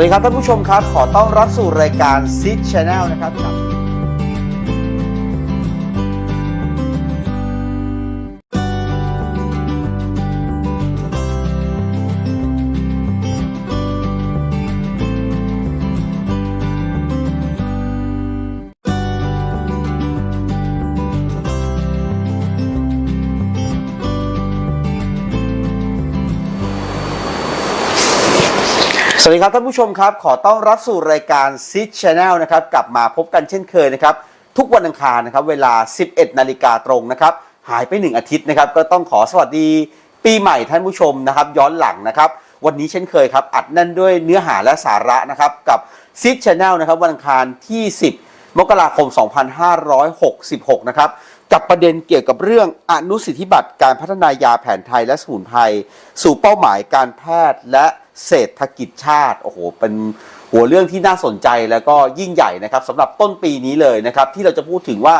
สวัสดีครับท่านผู้ชมครับ ขอต้อนรับสู่รายการซิ c h a n n e l นะครับ วัสดีครับท่านผู้ชมครับ ขอต้อนรับสู่รายการซิชแนลนะครับกลับมาพบกันเช่นเคยนะครับ ทุกวันอังคารนะครับเวลา 11 นาฬิกาตรงนะครับ หายไป 1 อาทิตย์นะครับ ก็ต้องขอสวัสดีปีใหม่ท่านผู้ชมนะครับ ย้อนหลังนะครับ วันนี้เช่นเคยครับ อัดแน่นด้วยเนื้อหาและสาระนะครับกับซิชแนลนะครับวันอังคารที่ 10 มกราคม 2566 นะครับกับประเด็นเกี่ยวกับเรื่องอนุสิทธิบัตรการพัฒนายาแผนไทยและสมุนไพรสู่เป้าหมายการแพทย์และ เศรษฐกิจชาติโอ้โหเป็นหัวเรื่องที่น่าสนใจแล้วก็ยิ่งใหญ่นะครับสำหรับต้นปีนี้เลยนะครับ ที่เราจะพูดถึงว่า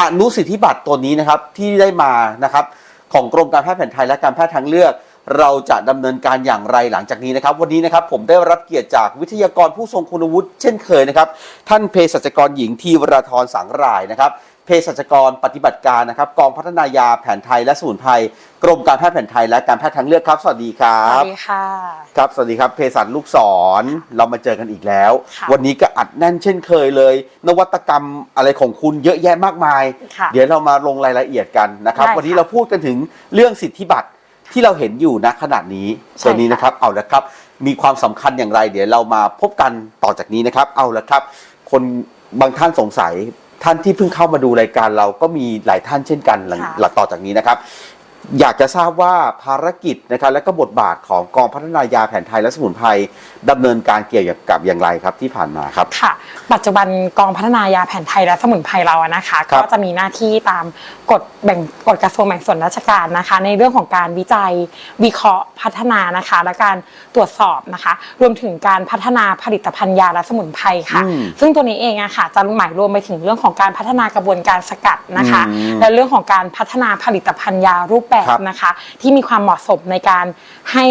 อนุสิทธิบัตรตัวนี้นะครับที่ได้มานะครับของกรมการแพทย์แผนไทยและการแพทย์ทางเลือก เราจะดำเนินการอย่างไรหลังจากนี้นะครับ วันนี้นะครับผมได้รับเกียรติจากวิทยากรผู้ทรงคุณวุฒิเช่นเคยนะครับ ท่านเภสัชกรหญิงทีวราธรสังรายนะครับ เภสัชกรปฏิบัติการนะครับกองพัฒนายาแผนไทยและสมุนไพรกรมการแพทย์แผนไทยและการแพทย์ทางเลือกครับ สวัสดีครัสวับสดีค่ะ ครับ สวัสดีครับเภสัชลูกศรเรามาเจอกันอีกแล้ว ค่ะ วันนี้ก็อัดแน่นเช่นเคยเลย นวัตกรรมอะไรของคุณเยอะแยะมากมาย ค่ะ เดี๋ยวเรามาลงรายละเอียดกันนะครับ ได้ค่ะวันนี้เราพูดกันถึงเรื่องสิทธิบัตรที่เราเห็นอยู่ณขณะนี้ใช่ตัวนี้ค่ะนะครับเอาละครับ มีความสำคัญอย่างไร เดี๋ยวเรามาพบกันต่อจากนี้นะครับ เอาละครับ คนบางท่านสงสัย ท่านที่เพิ่งเข้ามาดูรายการเราก็มีหลายท่านเช่นกันหลังค่ะ หลังต่อจากนี้นะครับ อยากจะทราบว่าภารกิจนะครับและก็บทบาทของกองพัฒนายาแผนไทยและสมุนไพรดำเนินการเกี่ยวกับอย่างไรครับที่ผ่านมาครับค่ะ ปัจจุบันกองพัฒนายาแผนไทยและสมุนไพรเราอะนะคะครับก็จะมีหน้าที่ตามกฎแบ่งกฎกระทรวงแบ่งส่วนราชการนะคะ ในเรื่องของการวิจัยวิเคราะห์พัฒนานะคะ และการตรวจสอบนะคะ รวมถึงการพัฒนาผลิตภัณฑ์ยาและสมุนไพรค่ะอืมซึ่งตัวนี้เองอะค่ะจะหมายรวมไปถึงเรื่องของการพัฒนากระบวนการสกัดนะคะอืมและเรื่องของการพัฒนาผลิตภัณฑ์ยารูปแบบครับนะคะ ที่มีความเหมาะสมในการให้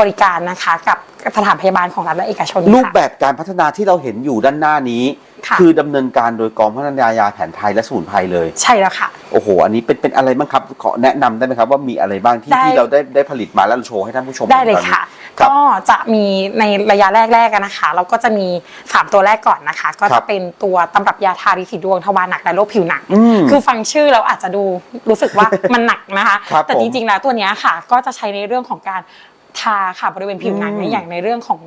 บริการนะคะ กับสถานพยาบาลของรัฐและเอกชนค่ะ รูปแบบการพัฒนาที่เราเห็นอยู่ด้านหน้านี้ ค่ะอดำเนินการโดยกองพัฒนายาแผนไทยและสมุนไพรเลย ใช่แล้วค่ะ โอ้โห อันนี้เป็นเป็นอะไรบ้างครับ ขอแนะนำได้ไหมครับว่ามีอะไรบ้างที่ได้ ที่เราได้ได้ผลิตมาแล้วเราโชว์ให้ท่านผู้ชมได้เลยตอนนี้ ค่ะ ครับก็จะมีในระยะแรกๆอะนะคะ เราก็จะมี 3 ตัวแรกก่อนนะคะ ก็ครัจะบ เป็นตัวตำรับยาทาริสีดวงทวารหนักและโรคผิวหนัง อืม คือฟังชื่อเราอาจจะดูรู้สึกว่า มันหนักนะคะ ครับแต่ผมจริงๆแล้วตัวเนี้ยค่ะ ก็จะใช้ในเรื่องของการ ทาค่ะบริเวณผิวหนังอืมในอย่างในเรื่องของ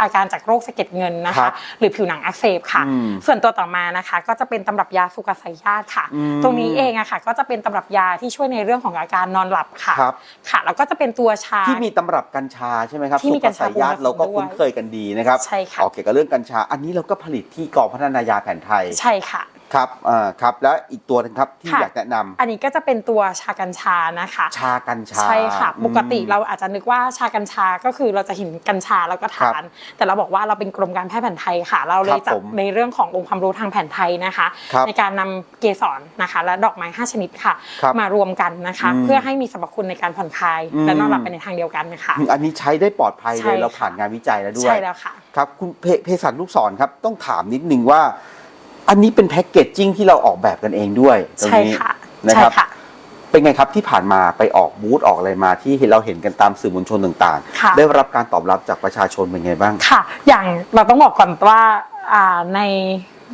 อาการจากโรคสะเก็ดเงินนะครัคะ บหรือผิวหนังอักเสบค่ะ อืมส่วนตัวต่อมานะคะ ก็จะเป็นตำรับยาสุกสายญาติค่ะ อืม ตรงนี้เองอะค่ะ ก็จะเป็นตำรับยาที่ช่วยในเรื่องของอาการนอนหลับค่ะครับ ค่ะ แล้วก็จะเป็นตัวชา ที่มีตำรับกัญชาใช่ไหมครับที่มีกัญชาสุภสยญาติเราก็ด้วยคุ้นเคยกันดีนะครับใช่ค่ะออกเกี่ยวกับเรื่องกัญชา อันนี้เราก็ผลิตที่กองพัฒนายาแผนไทย ใช่ค่ะ ครับอ่าครับ แล้วอีกตัวหนึงครับที่ค่ะ อยากแนะนำอันนี้ก็จะเป็นตัวชากัญชานะคะ ชากัญชาใช่ค่ะอืมปกติเราอาจจะนึกว่าชากัญชาก็คือเราจะเห็นกัญชาแล้วก็ทาน แต่เราบอกว่าเราเป็นกรมการแพทย์แผนไทยค่ะ เราเลครัยบจับผมในเรื่องขององค์ความรู้ทางแผนไทยนะคะ ครับ ในการนำเกสรนะคะ และดอกไม้ 5 ชนิดค่ะ ครับมารวมกันนะคะ อืมเพื่อให้มีสรรพคุณในการผ่อนคลาย อืม และนอนหลับไปในทางเดียวกันนะคะ อืมอันนี้ใช้ได้ปลอดภัยใช่เลยเราค่ะ ผ่านงานวิจัยแล้วด้วย ใช่แล้วค่ะ ครับคุณเพเภสัชลูกศรครับต้องถามนิดนึงว่า อันนี้เป็นแพ็กเกจจิ้งที่เราออกแบบกันเองด้วยตรงใช่นี้ค่ะนะใช่ครับ ค่ะ เป็นไงครับที่ผ่านมาไปออกบูธออกอะไรมาที่เราเห็นกันตามสื่อมวลชนต่างค่ะ ๆ ได้รับการตอบรับจากประชาชนเป็นไงบ้าง ค่ะ อย่างเราต้องบอกก่อนว่าอ่าใน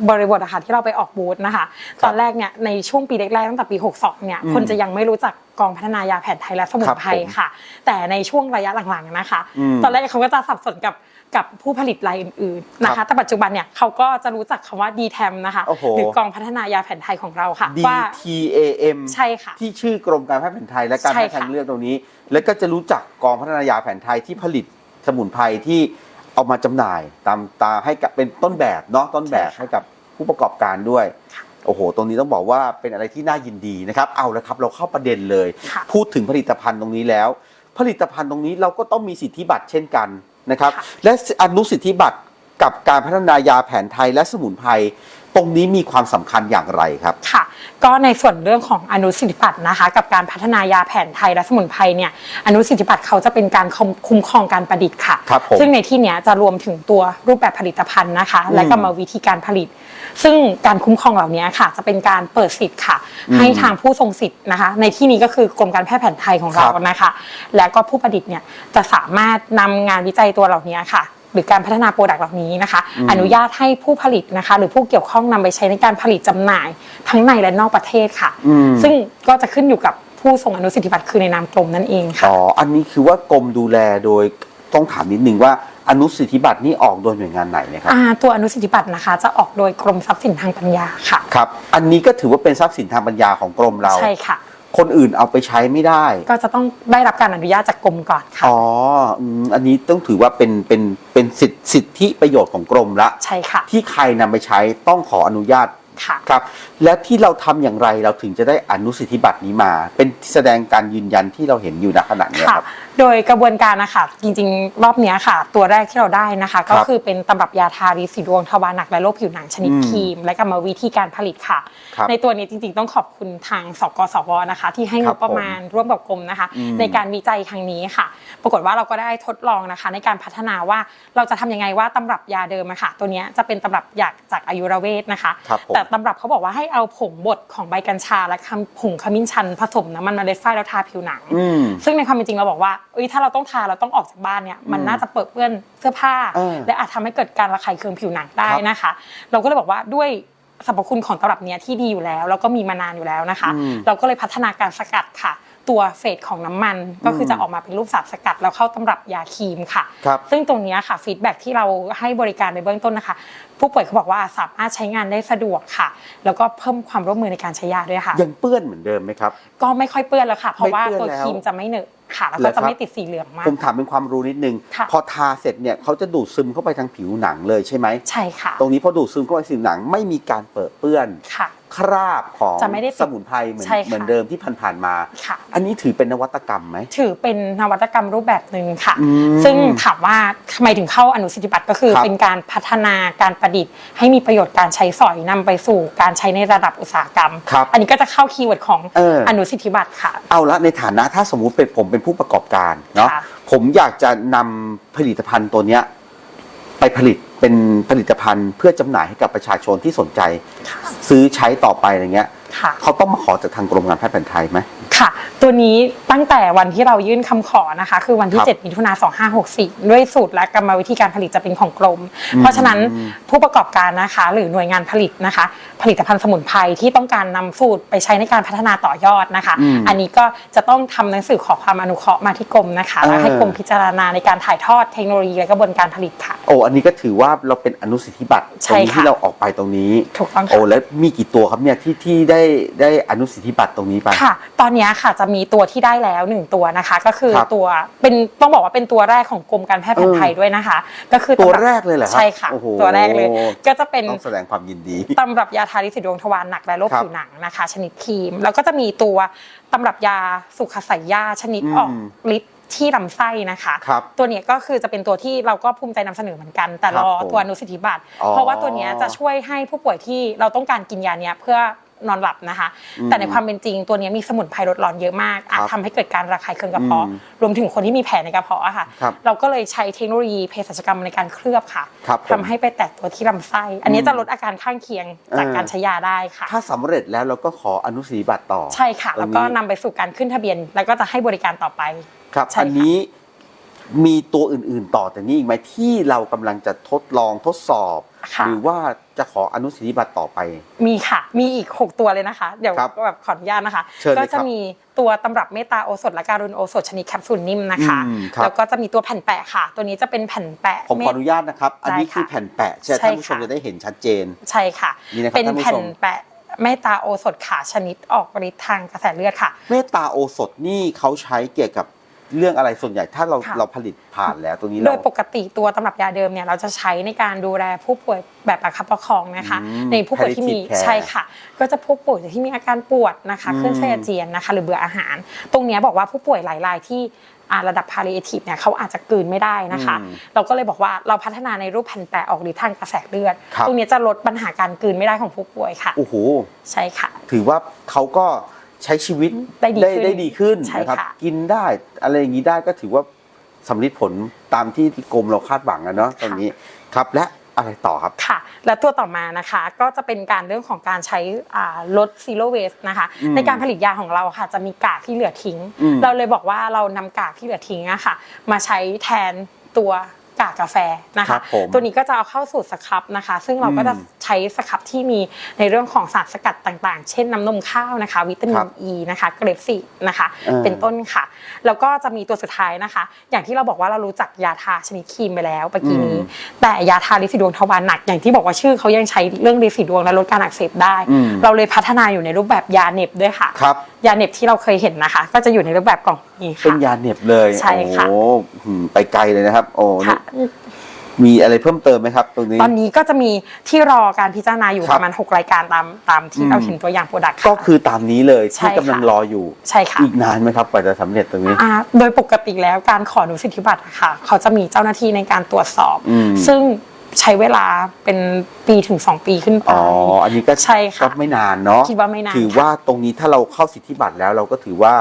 บริบทอะค่ะที่เราไปออกบูธนะคะ ครับตอนแรกเนี่ยในช่วงปีแรกๆตั้งแต่ปี 62 เนี่ย อืมคนจะยังไม่รู้จักกองพัฒนายาแผนไทยและสมุนไพรครับผมค่ะ แต่ในช่วงระยะหลังๆนะคะ อืมตอนแรกเขาก็จะสับสนกับ กับผู้ผลิตรายอื่นๆนะครัคะ บแต่ปัจจุบันเนี่ยเขาก็จะรู้จักคำว่า d t แ m นะคะโอ้โห หรือกองพัฒนายาแผนไทยของเราค่ะว่า DTAM ใช่ค่ะ ที่ชื่อกรมการแพทย์แผนไทยและการใช่แพทย์ค่ะ ทางเลือกตรงนี้ แล้วก็จะรู้จักกองพัฒนายาแผนไทยที่ผลิตสมุนไพรที่เอามาจำหน่ายตามตาให้กับเป็นต้นแบบเนาะต้นแบบให้กับผู้ประกอบการด้วย โอ้โห ตรงนี้ต้องบอกว่าเป็นอะไรที่น่ายินดีนะครับ เอาละครับเราเข้าประเด็นเลย ค่ะ พูดถึงผลิตภัณฑ์ตรงนี้แล้ว ผลิตภัณฑ์ตรงนี้เราก็ต้องมีสิทธิบัตรเช่นกัน นะครับค่ะและอนุสิทธิบัตรกับการพัฒนายาแผนไทยและสมุนไพรปตรงนี้มีความสำคัญอย่างไรครับค่ะ ก็ในส่วนเรื่องของอนุสิทธิบัตรนะคะ กับการพัฒนายาแผนไทยและสมุนไพรเนี่ยอนุสิทธิบัตรเขาจะเป็นการคุ้มคุ้มครองการประดิษฐ์ค่ะครับผมซึ่งในที่เนี้ยจะรวมถึงตัวรูปแบบผลิตภัณฑ์นะคะ และกรรมวิธีการผลิต ซึ่งการคุ้มครองเหล่านี้ค่ะ จะเป็นการเปิดสิทธิ์ค่ะอืมให้ทางผู้ทรงสิทธิ์นะคะ ในที่นี้ก็คือกรมการแพทย์แผนไทยของเราครับนะคะ และก็ผู้ประดิษฐ์เนี่ยจะสามารถนำงานวิจัยตัวเหล่านี้ค่ะหรือการพัฒนาโปรดักต์เหล่านี้นะคะอืมอนุญาตให้ผู้ผลิตนะคะ หรือผู้เกี่ยวข้องนำไปใช้ในการผลิตจำหน่าย ทั้งในและนอกประเทศค่ะอืมซึ่งก็จะขึ้นอยู่กับผู้ทรงอนุสิทธิบัตรคือในนามกรมนั่นเองค่ะอ๋ออันนี้คือว่ากรมดูแลโดยต้องถามนิดนึงว่า อนุสิทธิบัตรนี่ออกโดยหน่วยงานไหนนะครับอ่าตัวอนุสิทธิบัตรนะคะ จะออกโดยกรมทรัพย์สินทางปัญญาค่ะครับ อันนี้ก็ถือว่าเป็นทรัพย์สินทางปัญญาของกรมเรา ใช่ค่ะ คนอื่นเอาไปใช้ไม่ได้ ก็จะต้องได้รับการอนุญาตจากกรมก่อนค่ะอ๋ออืมอันนี้ต้องถือว่าเป็นเป็นเป็นสิทธิสิทธิประโยชน์ของกรมละ ใช่ค่ะที่ใครนำไปใช้ต้องขออนุญาตค่ะ ครับ และที่เราทำอย่างไรเราถึงจะได้อนุสิทธิบัตรนี้มา เป็นแสดงการยืนยันที่เราเห็นอยู่ณขณะเนี้ยค่ะ ครับ โดยกระบวนการนะคะจริงๆ รอบเนี้ยค่ะ ตัวแรกที่เราได้นะคะ ก็คือเป็นตำรับยาทาริสีดวงทวารหนักและโรคผิวหนังชนิดอืมครีม และกรรมวิธีการผลิตค่ะ ครับในตัวนี้จริงๆ ต้องขอบคุณทางสกสวนะคะ ที่ให้คงรับบประมาณร่วมกับกรมนะคะ อืม ในการวิจัยครั้งนี้ค่ะ ปรากฏว่าเราก็ได้ทดลองนะคะ ในการพัฒนาว่าเราจะทำยังไงว่าตำรับยาเดิมอะค่ะ ตัวเนี้ยจะเป็นตำรับยาจากอายุรเวทนะคะ ครับผม แต่ตำรับเขาบอกว่าให้เอาผงบดของใบกัญชาและคำผงขมิ้นชันผสมน้ำมันเมล็ดฝ้ายแล้วทาผิวหนัง อืม ซึ่งในความเป็นจริงเราบอกว่าเอ้ยถ้าเราต้องทาเราต้องออกจากบ้านเนี่ยมันอืมน่าจะเปิดเปื้อนเสื้อผ้าเออและอาจทำให้เกิดการระคายเคืองผิวหนังได้ครับนะคะ เราก็เลยบอกว่าด้วยสรรพคุณของตำรับเนี้ยที่ดีอยู่แล้วแล้วก็มีมานานอยู่แล้วนะคะอืมเราก็เลยพัฒนาการสกัดค่ะ ตัวเฟสของน้ำมันก็คือจะออกมาเป็นรูปสารสกัด แล้วเข้าตำรับยาครีมค่ะครับซึ่งตรงเนี้ยค่ะฟีดแบ็ที่เราให้บริการในเบื้องต้นนะคะ ผู้ป่วยเขาบอกว่าสามารถใช้งานได้สะดวกค่ะ แล้วก็เพิ่มความร่วมมือในการใช้ยาด้วยค่ะยังเปื้อนเหมือนเดิมไหมครับก็ไม่ค่อยเปื้อนแล้วค่ะ เพราะว่าไม่เปื้ตัอวนแล้วครีมจะไม่เหนอะ ค่ะแล้วเหรก็อครับจะไม่ติดสีเหลืองมาก ผมถามเป็นความรู้นิดนึง ค่ะ พอทาเสร็จเนี่ยเขาจะดูดซึมเข้าไปทางผิวหนังเลยใช่ไหม ใช่ค่ะตรงนี้พอดูดซึมเข้าไปผิวหนังไม่มีการเปิดเปื้อน ค่ะ คราบของจะไม่ได้ติดสมุนไพรเหมือนใช่ค่ะ เหมือนเดิมที่ผ่านๆมา ค่ะ อันนี้ถือเป็นนวัตกรรมไหม ถือเป็นนวัตกรรมรูปแบบหนึ่งค่ะ อืมซึ่งถามว่าทำไมถึงเข้าอนุสิทธิบัตรก็คือ ครับเป็นการพัฒนาการประดิษฐ์ ให้มีประโยชน์การใช้สอยนำไปสู่การใช้ในระดับอุตสาหกรรม ครับอันนี้ก็จะเข้าคีย์เวิร์ดของเอออ นุสิทธิบัตรค่ะ เอาละในฐานะถ้าสมมุติเป็นผมเป็นผู้ประกอบการเนาะค่ะผมอยากจะนำผลิตภัณฑ์ตัวเนี้ย ไปผลิตเป็นผลิตภัณฑ์ เพื่อจำหน่ายให้กับประชาชนที่สนใจค่ะซื้อใช้ต่อไปอะไรเงี้ยค่ะ เขาต้องมาขอจากทางกรมการแพทย์แผนไทยไหม ค่ะ ตัวนี้ตั้งแต่วันที่เรายื่นคำขอนะคะ คือวันที่ ครับ7 มิถุนา2564 ด้วยสูตรและกรรมวิธีการผลิตจะเป็นของกรมอืมเพราะฉะนั้นผู้ประกอบการนะคะ หรือหน่วยงานผลิตนะคะ ผลิตภัณฑ์สมุนไพรที่ต้องการนำสูตรไปใช้ในการพัฒนาต่อยอดนะคะ อืมอันนี้ก็จะต้องทำหนังสือขอความอนุเคราะห์มาที่กรมนะคะแล้วให้เออ กรมพิจารณาในการถ่ายทอดเทคโนโลยีและกระบวนการผลิตค่ะ โอ้อันนี้ก็ถือว่าเราเป็นอนุสิทธิบัตรตใช่รงนี้ค่ะ ที่เราออกไปตรงนี้ ถูกต้องค่ะ โอ้แล้วมีกี่ตัวครับเนี่ยที่ที่ได้ได้อนุสิทธิบัตรตรงนี้ไป ค่ะ ตอนนี้ค่ะจะมีตัวที่ได้แล้วหนึ่งตัวนะคะ ก็คือครับตัวเป็นต้องบอกว่าเป็นตัวแรกของกรมการแพทย์แผนไทยเออด้วยนะคะ ก็คือตัวตำบแรกเลยเหรอครับใช่ค่ะโอ้โหตัวแรกเลย ก็จะเป็นต้องแสดงความยินดีตำรับยาทาริสิดวงทวารหนักและโรคครับผิวหนังนะคะ ชนิดครีม แล้วก็จะมีตัวตำรับยาสุขสายยาชนิดอืมออกฤทธิ์ที่ลำไส้นะคะครับตัวเนี้ยก็คือจะเป็นตัวที่เราก็ภูมิใจนำเสนอเหมือนกัน แต่รอครับผมตัวอนุสิทธิบัตรอ๋อเพราะว่าตัวเนี้ยจะช่วยให้ผู้ป่วยที่เราต้องการกินยาเนี้ยเพื่อ นอนหลับนะคะอืมแต่ในความเป็นจริงตัวเนี้ยมีสมุนไพรลดร้อนเยอะมาก อาจครับทำให้เกิดการระคายเคืองกระเพาะอืมรวมถึงคนที่มีแผลในกระเพาะอะค่ะครับเราก็เลยใช้เทคโนโลยีเภสัชกรรมในการเคลือบค่ะครับผมทำให้ไปแตะตัวที่ลำไส้ อันนี้จะลดอาการข้างเคียงจากเออการใช้ยาได้ค่ะ ถ้าสำเร็จแล้วเราก็ขออนุสิทธิบัตรต่อ ใช่ค่ะตรแล้วงก็นี้นำไปสู่การขึ้นทะเบียน แล้วก็จะให้บริการต่อไป ครับใช่ค่ะอันนี้ มีตัวอื่นๆต่อแต่นี้อีกไหมที่เรากำลังจะทดลองทดสอบ ค่ะ หรือว่าจะขออนุสิทธิบัตรต่อไป มีค่ะ มีอีก 6 ตัวเลยนะคะ เดี๋ยวครับก็แบบขออนุญาตนะคะ เชิญเลยก็คจะรับมีตัวตำรับเมตตาโอสถและการุณโอสถชนิดแคปซูลนิ่มนะคะ อืมครับ แล้วก็จะมีตัวแผ่นแปะค่ะ ตัวนี้จะเป็นแผ่นแปะผมขออนุญาตนะครับ อันนี้ได้ค่ะคือแผ่นแปะใช่ไหมใช่ท่านผู้ชมค่ะจะได้เห็นชัดเจน ใช่ค่ะ นี่นะครับเป็นท่านผู้ชม แผ่นแปะเมตตาโอสถขาชนิดออกฤทธิ์ทางกระแสเลือดค่ะ เมตตาโอสถนี่เขาใช้เกี่ยวกับ เรื่องอะไรส่วนใหญ่ถ้าเราค่ะ เราผลิตผ่านแล้วตรงนี้โดเรา ยปกติตัวตำรับยาเดิมเนี่ยเราจะใช้ในการดูแลผู้ป่วยแบบประคับประคองนะคะ อืมในผู้ป่วยที่มี palliative care ใช่ค่ะ ก็จะผู้ป่วยที่มีอาการปวดนะคะอืม ขึ้นไส้อาเจียนนะคะ หรือเบื่ออาหาร ตรงเนี้ยบอกว่าผู้ป่วยหลายรายที่อ่าระดับ palliative เนี่ยเขาอาจจะกลืนไม่ได้นะคะ อืม เราก็เลยบอกว่าเราพัฒนาในรูปแผ่นแปะออกฤทธิ์ทางกระแสเลือด ครับ ตรงเนี้ยจะลดปัญหาการกลืนไม่ได้ของผู้ป่วยค่ะ โอ้โห ใช่ค่ะ ถือว่าเขาก็ ใช้ชีวิตได้ดีขึ้นได้ดีขึ้นใช่นะครับ ค่ะ กินได้อะไรอย่างนี้ได้ก็ถือว่าสำลิดผลตามที่ที่กรมเราคาดหวังอะเนาะตรงนี้ครับและอะไรต่อครับ ค่ะ และตัวต่อมานะคะก็จะเป็นการเรื่องของการใช้อ่าลด zero waste นะคะ อืมในการผลิตยาของเราค่ะจะมีกากที่เหลือทิ้ง อืมเราเลยบอกว่าเรานำกากที่เหลือทิ้งอะค่ะ มาใช้แทนตัว กากกาแฟนะครัคะบผมตัวนี้ก็จะเอาเข้าสู่สครับนะคะ ซึ่งเราก็จะอืมใช้สครับที่มีในเรื่องของสารสกัดต่างๆ เช่นน้ำนมข้าวนะคะ วิตามิครันบอ e ีนะคะเกรปซีนะคะเออเป็นต้นค่ะ แล้วก็จะมีตัวสุดท้ายนะคะ อย่างที่เราบอกว่าเรารู้จักยาทาชนิดครีมไปแล้วเมื่อกี้นี้อืมแต่ยาทาลินสีดวงทวารหนักอย่างที่บอกว่าชื่อเขายังใช้เรื่องลินสีดวงและลดการอักเสบได้ อืม เราเลยพัฒนาอยู่ในรูปแบบยาเหน็บด้วยค่ะ ครับยาเหน็บที่เราเคยเห็นนะคะ ก็จะอยู่ในรูปแบบกล่องนี้เป็นค่ะยาเหน็บเลยใช่ค่ะ โอ้หืมไปไกลเลยนะครับ โอ้นี่ค่ะ มีอะไรเพิ่มเติมไหมครับ ตรงนี้ ตอนนี้ก็จะมีที่รอการพิจารณาอยู่ครับประมาณ 6 รายการตามตามที่อืม เราเห็นตัวอย่างโปรดักต์ ก็คือตามนี้เลยใช่ที่ค่ะ กำลังรออยู่ ใช่ค่ะอีกนานไหมครับกว่าจะสำเร็จตรงนี้ อ่าโดยปกติแล้วการขออนุสิทธิบัตรอะค่ะ เขาจะมีเจ้าหน้าที่ในการตรวจสอบ อืมซึ่ง ใช้เวลาเป็นปีถึง 2 ปีขึ้นไป อ๋อ อันนี้ก็ใช่ค่ะ ก็ไม่นานเนาะคิดว่าไม่นานถือว่าตรงนี้ถ้าเราเข้าสิทธิบัตรแล้วเราก็ถือว่า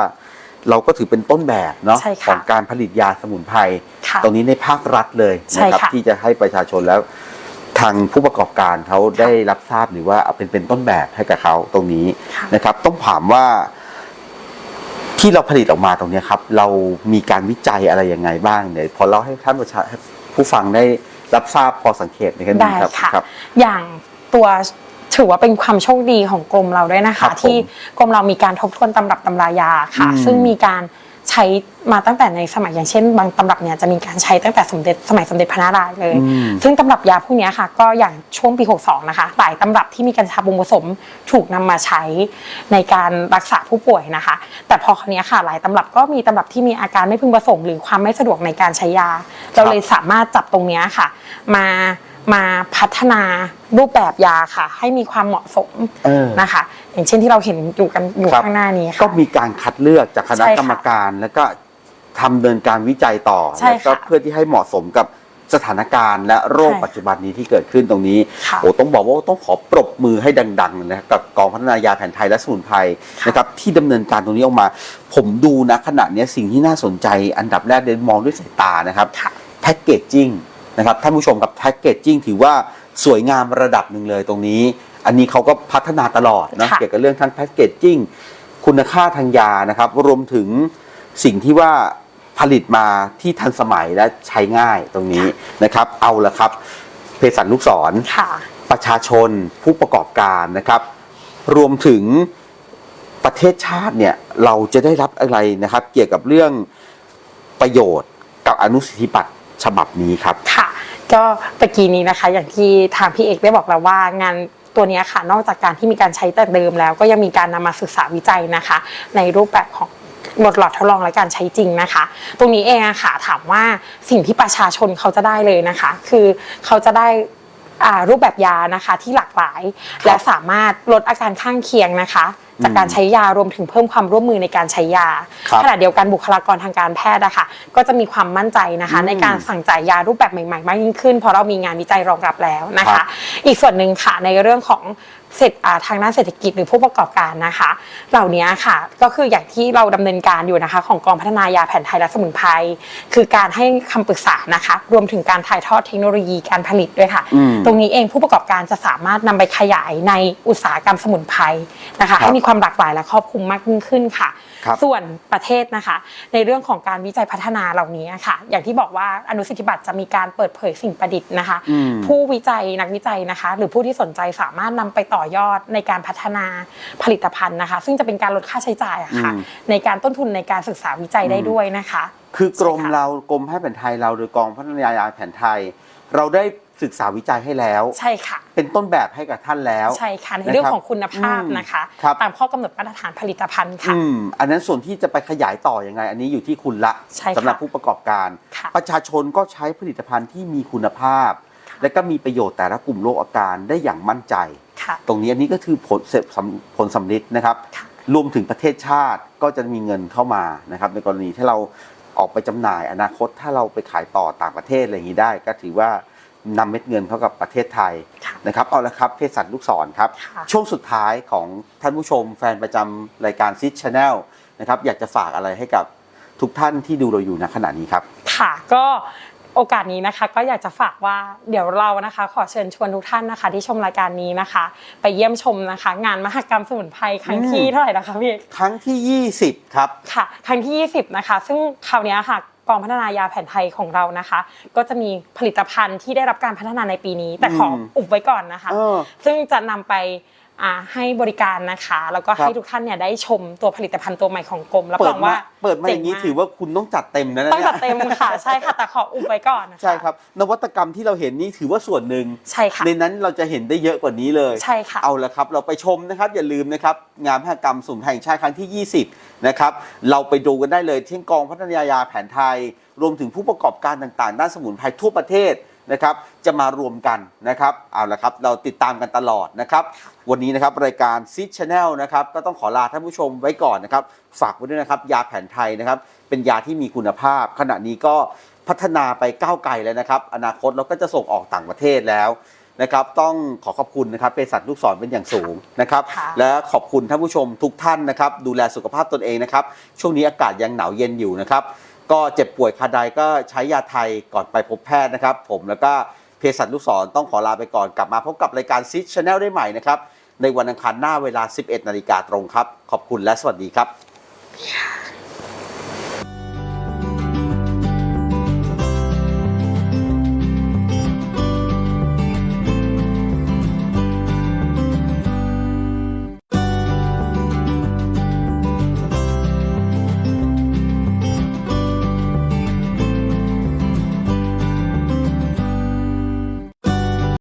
เราก็ถือเป็นต้นแบบเนาะใช่ค่ะของการผลิตยาสมุนไพรค่ะตรงนี้ในภาครัฐเลยใช่นะครับค่ะที่จะให้ประชาชนแล้ว ทางผู้ประกอบการเขาได้รับทราบหรือว่าเอาเป็นเป็นต้นแบบให้กับเขาตรงนี้ค่ะ นะครับ ต้องถามว่า ที่เราผลิตออกมาตรงเนี้ยครับ เรามีการวิจัยอะไรยังไงบ้างเดี๋ยวพอเล่าให้ท่านประชาให้ผู้ฟังได้ รับทราบพอสังเกตในกันได้ครับค่ะ ครับ อย่างตัวถือว่าเป็นความโชคดีของกรมเราด้วยนะครัคะ บผมที่กรมเรามีการทบทวนตำรับตำรายาค่ะ อืมซึ่งมีการ ใช้มาตั้งแต่ในสมัยอย่างเช่น บางตำรับเนี่ยจะมีการใช้ตั้งแต่สมเด็จสมัยสมเด็จพระนารายณ์เลย อืม ซึ่งตำรับยาพวกเนี้ยค่ะ ก็อย่างช่วงปี 62 นะคะหลายตำรับที่มีกัญชาปรุงผสมถูกนำมาใช้ในการรักษาผู้ป่วยนะคะ แต่พอคราวเนี้ยค่ะหลายตำรับก็มีตำรับที่มีอาการไม่พึงประสงค์หรือความไม่สะดวกในการใช้ยา เราเลยสามารถจับตรงเนี้ยค่ะ มา มาพัฒนารูปแบบยาค่ะ ให้มีความเหมาะสมเออ นะคะ อย่างเช่นที่เราเห็นอยู่กันอยู่ครับ ข้างหน้านี้ก็ค่ะมีการคัดเลือกจากคณะใช่ค่ะกรรมการแล้วก็ทำเดินการวิจัยต่อใช่แล้วก็ค่ะเพื่อที่ให้เหมาะสมกับสถานการณ์ และโรคใช่ ปัจจุบันนี้ที่เกิดขึ้นตรงนี้ค่ะ โอ้ต้องบอกว่าต้องขอปรบมือให้ดังๆนะครับกับกองพัฒนายาแผนไทยและสมุนไพรค่ะ นะครับที่ดำเนินการตรงนี้ออกมา ผมดูนะขณะเนี้ยสิ่งที่น่าสนใจ อันดับแรกเดนมองด้วยสายตานะครับค่ะ แพ็กเกจจิ้ง นะครับท่านผู้ชมครับแพ็กเกจจิ้งถือว่าสวยงามระดับหนึ่งเลยตรงนี้ อันนี้เขาก็พัฒนาตลอดนะค่ะเกี่ยวกับเรื่องทั้งแพ็กเกจจิ้งคุณค่าทางยานะครับรวมถึงสิ่งที่ว่าผลิตมาที่ทันสมัยและใช้ง่ายตรงนี้นะครับ เอาละครับเภสัชลูกศรค่ะประชาชนผู้ประกอบการนะครับ รวมถึงประเทศชาติเนี่ยเราจะได้รับอะไรนะครับ เกี่ยวกับเรื่องประโยชน์กับอนุสิทธิบัตร ฉบับนี้ครับ ค่ะ ก็ตะกี้นี้นะคะ อย่างที่ทางพี่เอกได้บอกแล้วว่างานตัวนี้ค่ะ นอกจากการที่มีการใช้แต่เดิมแล้ว ก็ยังมีการนำมาศึกษาวิจัยนะคะ ในรูปแบบของหลอดหลอดทดลองและการใช้จริงนะคะ ตรงนี้เองอะค่ะถามว่าสิ่งที่ประชาชนเขาจะได้เลยนะคะ คือเขาจะได้รูปแบบยานะคะที่หลากหลาย และสามารถลดอาการข้างเคียงนะคะ จากการใช้ยารวมถึงเพิ่มความร่วมมือในการใช้ยาครับขณะเดียวกันบุคลากรทางการแพทย์นะคะก็จะมีความมั่นใจนะคะอืมในการสั่งจ่ายยารูปแบบใหม่ๆ มากยิ่งขึ้นเพราะเรามีงานวิจัยรองรับแล้วนะครัคะบอีกส่วนหนึ่งค่ะในเรื่องของ เศรษฐอ่าทางด้านเศรษฐกิจหรือผู้ประกอบการนะคะ เหล่านี้ค่ะก็คืออย่างที่เราดำเนินการอยู่นะคะ ของกองพัฒนายาแผนไทยและสมุนไพรคือการให้คำปรึกษานะคะ รวมถึงการถ่ายทอดเทคโนโลยีการผลิตด้วยค่ะอืมตรงนี้เองผู้ประกอบการจะสามารถนำไปขยายในอุตสาหกรรมสมุนไพรนะครัคะบให้มีความหลากหลายและครอบคลุมมากยิ่งขึ้นค่ะครับส่วนประเทศนะคะ ในเรื่องของการวิจัยพัฒนาเหล่านี้ค่ะ อย่างที่บอกว่าอนุสิทธิบัตรจะมีการเปิดเผยสิ่งประดิษฐ์นะคะอืมผู้วิจัยนักวิจัยนะคะ หรือผู้ที่สนใจสามารถนำไปต่อยอดในการพัฒนาผลิตภัณฑ์นะคะ ซึ่งจะเป็นการลดค่าใช้จ่ายอะค่ะ อืม ในการต้นทุนในการศึกษาวิจัยได้อืมด้วยนะคะ คือกรมใช่ค่ะ เรากรมแพทย์แผนไทยเราโดยกองพัฒนายาแผนไทย เราได้ศึกษาวิจัยให้แล้ว ใช่ค่ะ เป็นต้นแบบให้กับท่านแล้ว ใช่ค่ะในเรื่องของคุณภาพอืมนะคะ ครับ ตามข้อกำหนดมาตรฐานผลิตภัณฑ์ค่ะ อืมอันนั้นส่วนที่จะไปขยายต่อยังไง อันนี้อยู่ที่คุณละใช่ค่ะ สำหรับผู้ประกอบการ ค่ะ ประชาชนก็ใช้ผลิตภัณฑ์ที่มีคุณภาพ และก็มีประโยชน์แต่ละกลุ่มโรคอาการได้อย่างมั่นใจค่ะตรงนี้อันนี้ก็คือผลเสร็จสำผลสำลิดนะครับค่ะรวมถึงประเทศชาติก็จะมีเงินเข้ามานะครับ ในกรณีที่เราออกไปจำหน่ายอนาคตถ้าเราไปขายต่อต่างประเทศอะไรอย่างนี้ได้ ก็ถือว่านำเม็ดเงินเข้ากับประเทศไทยค่ะนะครับเอาละครับเพศสัตว์ลูกศรครับค่ะช่วงสุดท้ายของท่านผู้ชม แฟนประจำรายการซิชแนลนะครับอยากจะฝากอะไรให้กับทุกท่านที่ดูเราอยู่ณขณะนี้ครับ ค่ะก็ โอกาสนี้นะคะ ก็อยากจะฝากว่าเดี๋ยวเรานะคะ ขอเชิญชวนทุกท่านนะคะ ที่ชมรายการนี้นะคะ ไปเยี่ยมชมนะคะ งานมหกรรมสมุนไพรครั้งที่อืมเท่าไหร่นะคะพี่เอกครั้งที่ 20 ครับค่ะ ครั้งที่ 20 นะคะ ซึ่งคราวเนี้ยค่ะกองพัฒนายาแผนไทยของเรานะคะ ก็จะมีผลิตภัณฑ์ที่ได้รับการพัฒนาในปีนี้ แต่ขออืมอุบไว้ก่อนนะคะเออซึ่งจะนำไปอ่า ให้บริการนะคะ แล้วก็ครับให้ทุกท่านเนี่ยได้ชมตัวผลิตภัณฑ์ตัวใหม่ของกรมรับเปิรดองมาว่าเปิดมาอย่างนี้เจ๋งมากถือว่าคุณต้องจัดเต็มนะต้องเนี่ยจัดเต็มค่ะใช่ค่ะแต่ขออุบไว้ก่อนนะคะใช่ครับ นวัตกรรมที่เราเห็นนี่ถือว่าส่วนหนึ่งใช่ค่ะในนั้นเราจะเห็นได้เยอะกว่านี้เลยใช่ค่ะเอาละครับ เราไปชมนะครับอย่าลืมนะครับงานมหกรรมสมุนไพรแห่งชาติครั้งที่ 20นะครับเราไปดูกันได้เลยที่กองพัฒนายาแผนไทย รวมถึงผู้ประกอบการต่างๆ ด้านสมุนไพรทั่วประเทศ นะครับจะมารวมกันนะครับเอาละครับเราติดตามกันตลอดนะครับ วันนี้นะครับรายการซิชแนลนะครับก็ต้องขอลาท่านผู้ชมไว้ก่อนนะครับ ฝากไว้ด้วยนะครับยาแผนไทยนะครับเป็นยาที่มีคุณภาพ ขณะนี้ก็พัฒนาไปก้าวไกลแล้วนะครับ อนาคตเราก็จะส่งออกต่างประเทศแล้วนะครับต้องขอขอบคุณนะครับเภสัชลูกศรเป็นอย่างสูงนะครับค่ะและขอบคุณท่านผู้ชมทุกท่านนะครับ ดูแลสุขภาพตนเองนะครับ ช่วงนี้อากาศยังหนาวเย็นอยู่นะครับ ก็เจ็บป่วยคาใดก็ใช้ยาไทยก่อนไปพบแพทย์นะครับ ผมแล้วก็เภสัชลูกศรต้องขอลาไปก่อนกลับมาพบกับรายการซิชชาแนลได้ใหม่นะครับ ในวันอังคารหน้าเวลา 11 นาฬิกาตรงครับ ขอบคุณและสวัสดีครับ